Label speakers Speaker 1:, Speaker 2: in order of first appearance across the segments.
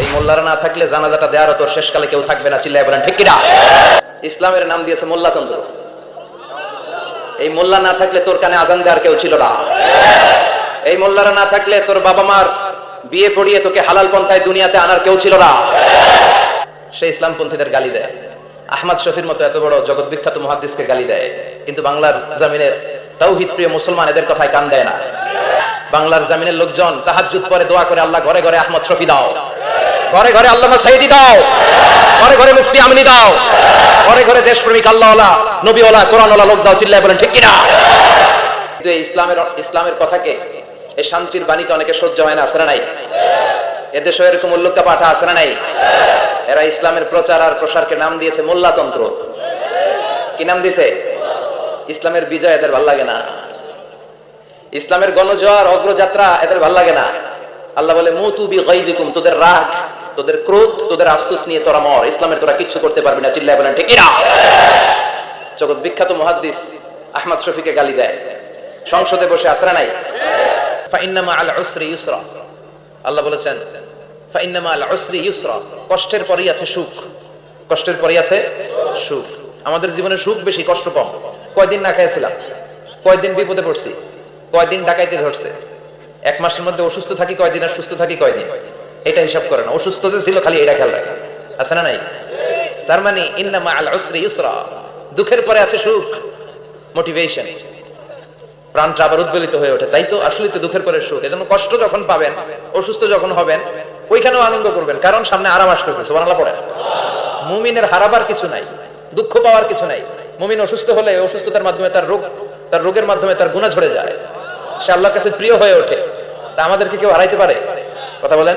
Speaker 1: এই মোল্লারা না থাকলে জানাজাটা দেওয়ারও তোর শেষকালে কেউ থাকবে না, চিল্লায় বলেন, ঠিক কিনা? ইসলামের নাম দিয়েছে মোল্লাতন্ত্র। এই মোল্লা না থাকলে তোর কানে আজান দেওয়ার কেউ ছিল না। এই মোল্লারা না থাকলে তোর বাবা মার বিয়ে পড়িয়ে তোকে হালাল পন্থায় দুনিয়াতে আনার কেউ ছিল না। সে ইসলামপন্থীদের গালি দেয়। আহমদ শফির মতো এত বড় জগৎ বিখ্যাত মহাদ্দিসকে গালি দেয়। কিন্তু বাংলার জামিনের তৌহিদ প্রিয় মুসলমান এদের কথায় কান দেয় না। বাংলার জামিনের লোকজন তাহাজ্জুদ পরে দোয়া করে, আল্লাহ ঘরে ঘরে আহমদ শফি দাও। ঘরে ঘরে আল্লামা সাইদি দাও। ঘরে ঘরে মুফতি আমিনি দাও। ঘরে ঘরে দেশপ্রেমিক আল্লাহওয়ালা, নবীওয়ালা, কোরআনওয়ালা লোক দাও, চিল্লায় বলেন, ঠিক কিনা? কিন্তু এই ইসলামের ইসলামের কথাকে, এই শান্তির বাণীকে অনেকে সহ্য হয় না আসে না নাই? এদেশে এরকম উল্লুকা পাঠা না নাই? এরা ইসলামের প্রচার আর প্রসারকে নাম দিয়েছে মোল্লাতন্ত্র। কি নাম দিছে? ইসলামের বিজয় এদের ভালো লাগে না। ইসলামের গণজোয়ার, অগ্রযাত্রা এদের ভালো লাগে না। আল্লাহ বলে, মুতু বি গাইদিকুম, তোদের রাগ তোদের ক্রোধ, তোদের আফসোস নিয়ে তোরা মর, ইসলামের তোরা কিচ্ছু করতে পারবি না, চিল্লায় বলেন, ঠিক না জগৎ বিখ্যাত মুহাদ্দিস আহমদ শফিকে গালি দেয়। সংসদে বসে আসরা নাই? আল উসরি ইউসরা। আল্লাহ বলেছেন আল উসরি ইউসরা। কষ্টের পরেই আছে সুখ। কষ্টের পরেই আছে সুখ। আমাদের জীবনে সুখ বেশি, কষ্ট কম। কয়দিন না খাইছিলাম? কয়দিন বিপদে পড়ছি? কয়দিন ডাকাইতে ধরছে? এক মাসের মধ্যে অসুস্থ থাকি কয়দিন আর সুস্থ থাকি কয়দিন? এটা হিসাব করে না। অসুস্থ যে ছিল, খালি এটা খেয়াল রাখে। আছে না নাই? তার মানে ইন্নামা আল উসরি ইউসরা। দুঃখের পরে আছে সুখ মোটিভেশন প্রাণটা আবার উদ্বেলিত হয়ে ওঠে, তাই তো? আসলে তো দুঃখের পরে সুখ। এজন্য কষ্ট যখন পাবেন, অসুস্থ যখন হবেন, ওইখানেও আনন্দ করবেন। কারণ সামনে আরাম আসতেছে, সুবহানাল্লাহ পড়েন। মুমিনের হারাবার কিছু নাই, দুঃখ পাওয়ার কিছু নাই। মুমিন অসুস্থ হলে অসুস্থতার মাধ্যমে তার রোগ, তার রোগের মাধ্যমে তার গুণা ঝরে যায়। সে আল্লাহর কাছে প্রিয় হয়ে ওঠে। তা আমাদেরকে কেউ হারাইতে পারে? কথা বলেন।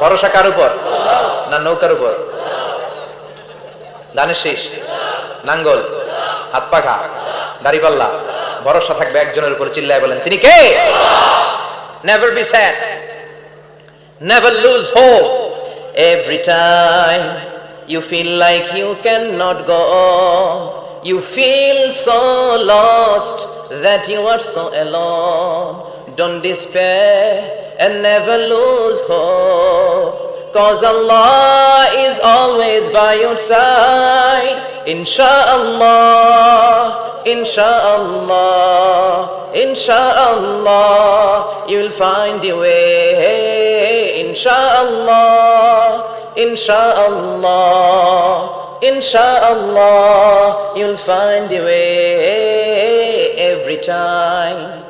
Speaker 1: ভরসা কার উপর? না নৌকার উপর? ধানের শীষ? নাঙ্গল? হাত পাখা? দাড়িপাল্লা ভরসা থাকবে একজনের উপর, চিল্লায় বলেন, তিনি কে? Never be sad never lose hope every time you feel like you can not go you feel so lost that you are so alone Don't despair and never lose hope. Cause Allah is always by your side. Insha'Allah, Insha'Allah, Insha'Allah, you'll find your way. Insha'Allah, Insha'Allah, Insha'Allah, you'll find your way every time.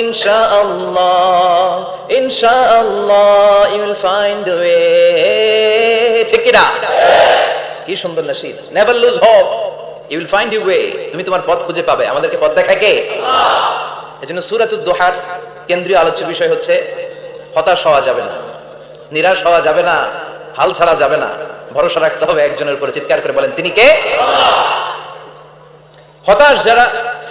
Speaker 1: Insha'Allah. Insha'Allah. You'll find a way. It কি সুন্দর Nasir. Never lose hope you will find you way তুমি তোমার পথ খুঁজে পাবে। আমাদেরকে পথ দেখায় কে? এজন্য সূরাতুদ দোহার কেন্দ্রীয় আলোচ্য বিষয় হচ্ছে, হতাশ হওয়া যাবে না, নিরাশ হওয়া যাবে না, হাল ছাড়া যাবে না। ভরসা রাখতে হবে একজনের উপরে। চিৎকার করে বলেন, তিনি কে? হতাশ যারা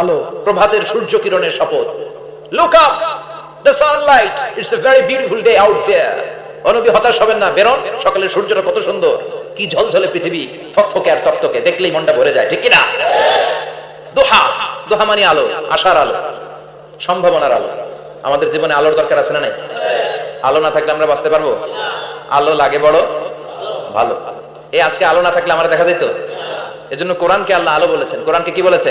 Speaker 1: আলো, প্রভাতের সূর্য কিরণের শপথ। Look up the sunlight it's a very beautiful day out there অনবী হতাশ হবেন না, বেরোন। সকালের সূর্যটা কত সুন্দর। কি ঝলঝলে পৃথিবী ফকফকে আর তক্তকে। দেখলেই মনটা ভরে যায়, ঠিক কি না দোহা দোহা মানে আলো, আশার আলো, সম্ভাবনার আলো। আমাদের জীবনে আলোর দরকার আছে না নাই? আলো না থাকলে আমরা বাঁচতে পারব? আলো লাগে বড়, ভালো। এই আজকে আলো না থাকলে আমরা দেখা যেত এজন্য কোরআনকে আল্লাহ আলো বলেছেন। কোরআনকে কি বলেছে?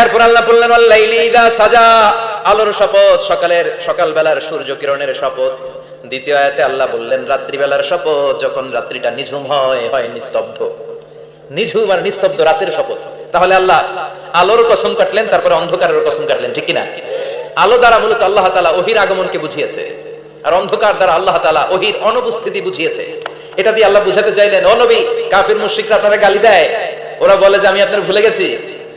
Speaker 1: এরপর আল্লাহ বললেন সাজা। আলোর শপথ, সকালের, সকালবেলার সূর্য কিরণের শপথ। দ্বিতীয় আয়াতে আল্লাহ বললেন, রাত্রিবেলার শপথ, যখন রাত্রিটা নিঝুম হয় হয় নিস্তব্ধ। নিঝুম আর নিস্তব্ধ রাতের শপথ। তাহলে আল্লাহ আলোর কসম কাটলেন, তারপরে অন্ধকারের কসম কাটলেন, ঠিক কিনা? আলো দ্বারা মূলত আল্লাহ তাআলা ওহির আগমনকে বুঝিয়েছে। আর অন্ধকার দ্বারা আল্লাহ তাআলা ওহির অনুপস্থিতি বুঝিয়েছে। এটা দিয়ে আল্লাহ বুঝাতে চাইলেন, ও নবী, কাফির মুশরিকরা আপনারা গালি দেয়। ওরা বলে যে, আমি আপনার ভুলে গেছি।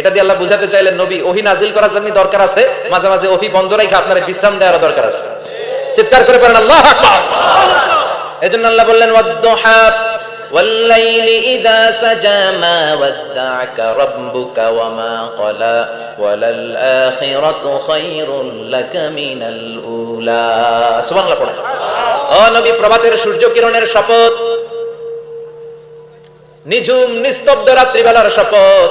Speaker 1: এটা দিয়ে আল্লাহ বুঝাতে চাইলেন নবী ওহি নাজিল করার জন্য দরকার আছে মাঝে মাঝে ওহি বন্ধ রেখে আপনার বিশ্রাম দেওয়ার দরকার আছে চিৎকার করে পারেন আল্লাহ আকবার এজন্য আল্লাহ বললেন ওয়াদ্দুহা
Speaker 2: والليل إذا سجى ما ودعك ربك وما قلى وللآخرة خير لك من الأولى
Speaker 1: সুবহানাল্লাহ পড়েন ও নবী প্রভাতের সূর্য কিরণের শপথ নিঝুম নিস্তব্ধ রাত্রিবেলার শপথ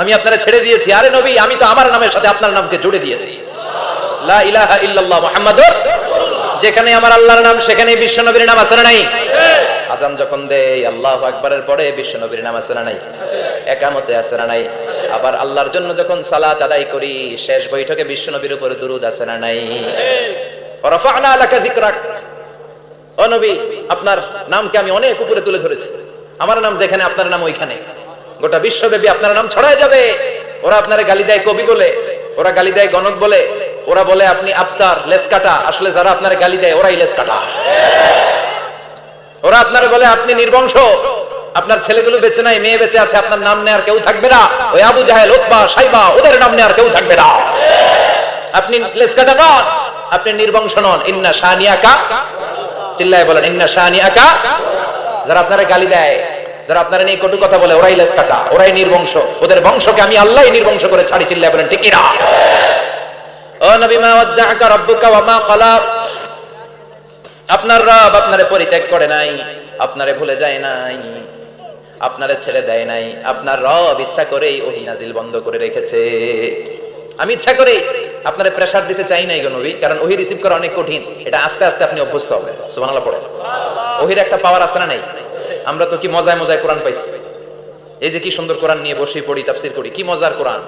Speaker 1: আমি আপনারা ছেড়ে দিয়েছি। আরে নবী, আমি তো আমার নামের সাথে আপনার নামকে জুড়ে দিয়েছি। যেখানে আমার আল্লাহর নাম, সেখানে বিশ্ব নবীর নাম না নাই? আজান যখন দেই আল্লাহু আকবারের পরে বিশ্ব নবীর নাম না নাই? একামতে না নাই? আবার আল্লাহর জন্য যখন সালাত আদায় করি, শেষ বৈঠকে বিশ্ব নবীর উপরে দুরুদ না নাই? রাফা'না লাকা যিকরাক। ও নবী, আপনার নামকে আমি অনেক উপরে তুলে ধরেছি। আমার নাম যেখানে, আপনার নাম ওইখানে। গোটা বিশ্বব্যাপী আপনার নাম ছড়ায় যাবে। ওরা আপনারে গালি দেয় কবি বলে, ওরা গালি দেয় গণক বলে, ওরা বলে আপনি আফতার লেস কাটা আসলে যারা আপনার গালি দেয়, ওরাই লেস কাটা ওরা আপনার বলে, আপনি নির্বংশ। আপনার ছেলেগুলো বেঁচে নাই, মেয়ে বেঁচে আছে, আপনার নাম নেয়ার কেউ থাকবে না। ওই আবু জাহেল ওতবা সাইবা, ওদের নাম নেয়ার কেউ থাকবে না। আপনি লেস কাটা নন, আপনি নির্বংশ নন। ইন্না শানিয়াকা, চিল্লায় বলেন, ইন্না শানিয়াকা। যারা আপনারা গালি দেয় যারা আপনারা নিয়ে কটু কথা বলে, ওরাই লেস কাটা, ওরাই নির্বংশ। ওদের বংশকে আমি আল্লাহই নির্বংশ করে ছাড়ি চিল্লায় বলেন, ঠিক ক্বালা। আপনার রব আপনারে পরিত্যাগ করে নাই, আপনারে ভুলে যায় নাই, আপনারে ছেড়ে দেয় নাই, আপনার রব ইচ্ছা করেই ওহি নাজিল বন্ধ করে রেখেছে। আমি ইচ্ছা করে আপনারে প্রেসার দিতে চাই নাই গো নবী, কারণ ওহি রিসিভ করা অনেক কঠিন, এটা আস্তে আস্তে আপনি অভ্যস্ত হবেন। সুবহানাল্লাহ পড়ে ওহির একটা পাওয়ার আছে না নাই? আমরা তো কি মজায় মজায় কোরআন পাইছি। এই যে কি সুন্দর কোরআন নিয়ে বসে পড়ি, তাফসির করি, কি মজার কোরআন?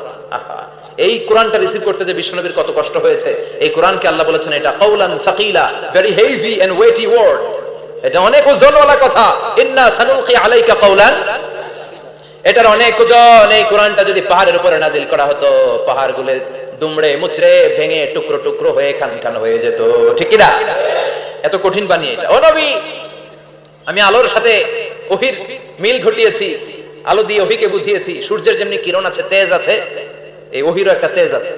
Speaker 1: এই কোরআনটা রিসিভ করতে যে বিশ্বনবীর কত কষ্ট হয়েছে, এই কোরআনকে আল্লাহ বলেছেন এটা কওলান সাকিলা very heavy and weighty word এটা অনেক ওজনওয়ালা কথা। ইন্না সানুলকি আলাইকা কওলান। এটার অনেক ওজন, এই কোরআনটা যদি পাহাড়ের উপরে নাজিল করা হতো পাহাড়গুলো দুমড়ে মুচড়ে ভেঙে টুকরো টুকরো হয়ে খান খান হয়ে যেত। ঠিক কি না? এত কঠিন বানিয়ে এটা। ও নবী, আমি আলোর সাথে ওহির মিল ঘটিয়েছি, আলো দিয়ে ওহিকে বুঝিয়েছি, সূর্যের যেমনি কিরণ আছে, তেজ আছে, এই ওহিরও একটা তেজ আছে।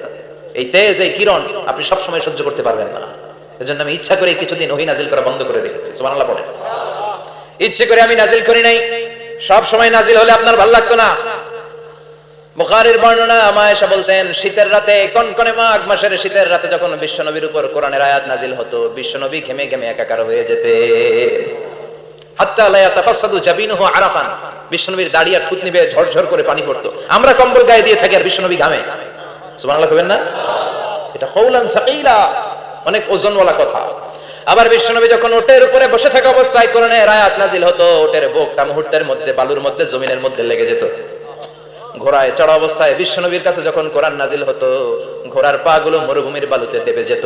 Speaker 1: এই তেজ, এই কিরণ আপনি সব সময় সহ্য করতে পারবেন না। এজন্য আমি ইচ্ছা করে কিছুদিন ওহি নাজিল করা বন্ধ করে রেখেছি, সুবহানাল্লাহ পড়ে ইচ্ছে করে আমি নাজিল করি নাই সব সময় নাজিল হলে আপনার ভালো লাগতো না। বুখারীর বর্ণনা আমায়েশা বলতেন, শীতের রাতে, কনকনে মাঘ মাসের শীতের রাতে যখন বিশ্বনবীর উপর কোরআনের আয়াত নাজিল হতো, বিশ্বনবী ঘেমে ঘেমে একাকার হয়ে যেতে আর থুতনি বেয়ে ঝরঝর করে পানি পড়তো। আমরা কম্বল গায়ে দিয়ে থাকি আর ঘামে। না? এটা অনেক ওজনওয়ালা কথা। আবার যখন ওটের উপরে বসে থাকা অবস্থায় নাজিল হতো, ওটের মুহূর্তের মধ্যে, বালুর মধ্যে, জমিনের মধ্যে লেগে যেত। ঘোড়ায় চড়া অবস্থায় বিশ্বনবীর কাছে যখন কোরআন নাজিল হতো, ঘোড়ার পা গুলো মরুভূমির বালুতে দেবে যেত।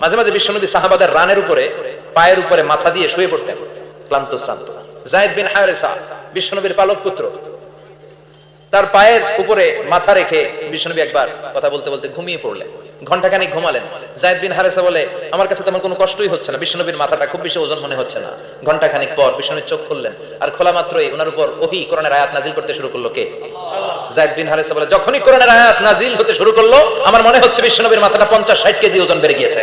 Speaker 1: মাঝে মাঝে বিশ্বনবী সাহাবাদের রানের উপরে পায়ের উপরে মাথা দিয়ে শুয়ে পড়তেন ক্লান্ত, শ্রান্ত। জায়দ বিন হায়রেসা বিশ্বনবীর পালক পুত্র। তার পায়ের উপরে মাথা রেখে বিশ্বনবী একবার কথা বলতে বলতে ঘুমিয়ে পড়লেন। ঘুমালেন। জায়দ বিন হারেসা বলে, আমার কাছে তেমন কোনো কষ্টই হচ্ছে না। মাথাটা খুব বেশি ওজন মনে হচ্ছে না। ঘন্টাখানিক পর চোখ খুললেন। আর খোলা মাত্রই ওনার উপর ওহি, কোরআনের আয়াত নাজিল করতে শুরু করল কে? জায়দ বিন হারেসা বলে, যখনই কোরআনের আয়াত নাজিল হতে শুরু করল, আমার মনে হচ্ছে বিশ্বনবীর মাথাটা পঞ্চাশ ষাট কেজি ওজন বেড়ে গিয়েছে।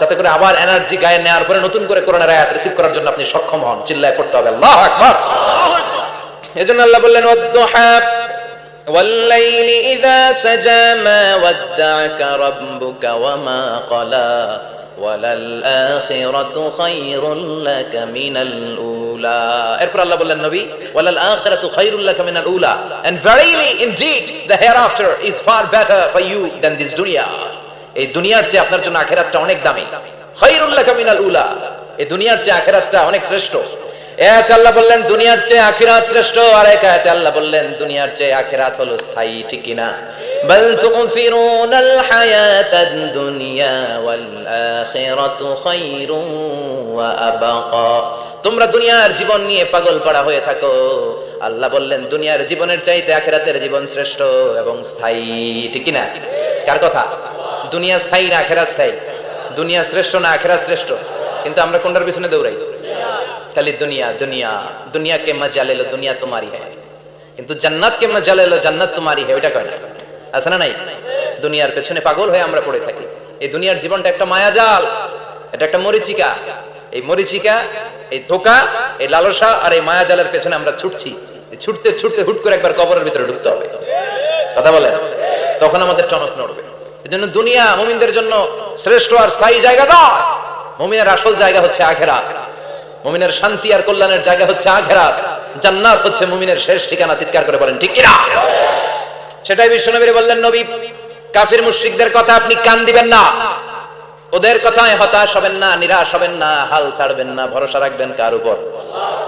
Speaker 1: যাতে করে আবার এনার্জি গায়ে নেওয়ার পরে নতুন করে কোরআনের আয়াত রিসিভ করার জন্য আপনি সক্ষম হন চিল্লায় পড়তে হবে আল্লাহু আকবার এজন্য আল্লাহ বললেন ওয়াদ্দুহা
Speaker 2: والليل إذا سجى ما ودعك ربك وما قلى وللآخرة خير لك من الأولى
Speaker 1: এরপর আল্লাহ বললেন নবী ওয়ালাল আখিরাতু খায়রুল লাকা মিনাল উলা and verily indeed the hereafter is far better for you than this dunya এই দুনিয়ার চেয়ে আপনার জন্য আখেরাতটা অনেক দামি। দুনিয়ার চেয়ে অনেক শ্রেষ্ঠ। দুনিয়ার চেয়ে শ্রেষ্ঠ। আল্লাহ বললেন, দুনিয়ার চেয়ে হলো
Speaker 2: দুনিয়া
Speaker 1: তোমরা দুনিয়ার জীবন নিয়ে পাগল পড়া হয়ে থাকো। আল্লাহ বললেন, দুনিয়ার জীবনের চাইতে আখেরাতের জীবন শ্রেষ্ঠ এবং স্থায়ী, ঠিক কিনা? কার কথা? দুনিয়া স্থায়ী না আখেরাত স্থায়ী? দুনিয়া শ্রেষ্ঠ না আখেরাত শ্রেষ্ঠ? কিন্তু আমরা কোনটার পিছনে দৌড়াই? খালি দুনিয়া দুনিয়া দুনিয়া কে মজা লেলো দুনিয়া তোমারই হ্যায় কিন্তু জান্নাত কে মজা লেলো জান্নাত তোমারই হ্যায় ওইটা কয় আছে না নাই? দুনিয়ার পেছনে পাগল হয়ে আমরা পড়ে থাকি। এই দুনিয়ার জীবনটা একটা মায়াজাল, এটা একটা মরিচিকা। এই মরিচিকা, এই ধোকা, এই লালসা আর এই মায়াজালের পেছনে আমরা ছুটছি। ছুটতে ছুটতে হুট করে একবার কবরের ভিতরে ঢুকতে হবে। কথা বলেন? তখন আমাদের টনক নড়বে। এই জন্য দুনিয়া মুমিনদের জন্য শ্রেষ্ঠ আর স্থায়ী জায়গা নয়। মুমিনের আসল জায়গা হচ্ছে আখেরা মুমিনের শান্তি আর কল্যাণের জায়গা হচ্ছে আখেরা জান্নাত হচ্ছে মুমিনের শেষ ঠিকানা, চিৎকার করে বলেন, ঠিক কিনা? সেটাই বিশ্বনবীর বললেন, নবী, কাফির মুশরিকদের কথা আপনি কান দিবেন না। ওদের কথায় হতাশ হবেন না, নিরাশ হবেন না, হাল ছাড়বেন না, ভরসা রাখবেন কার উপর?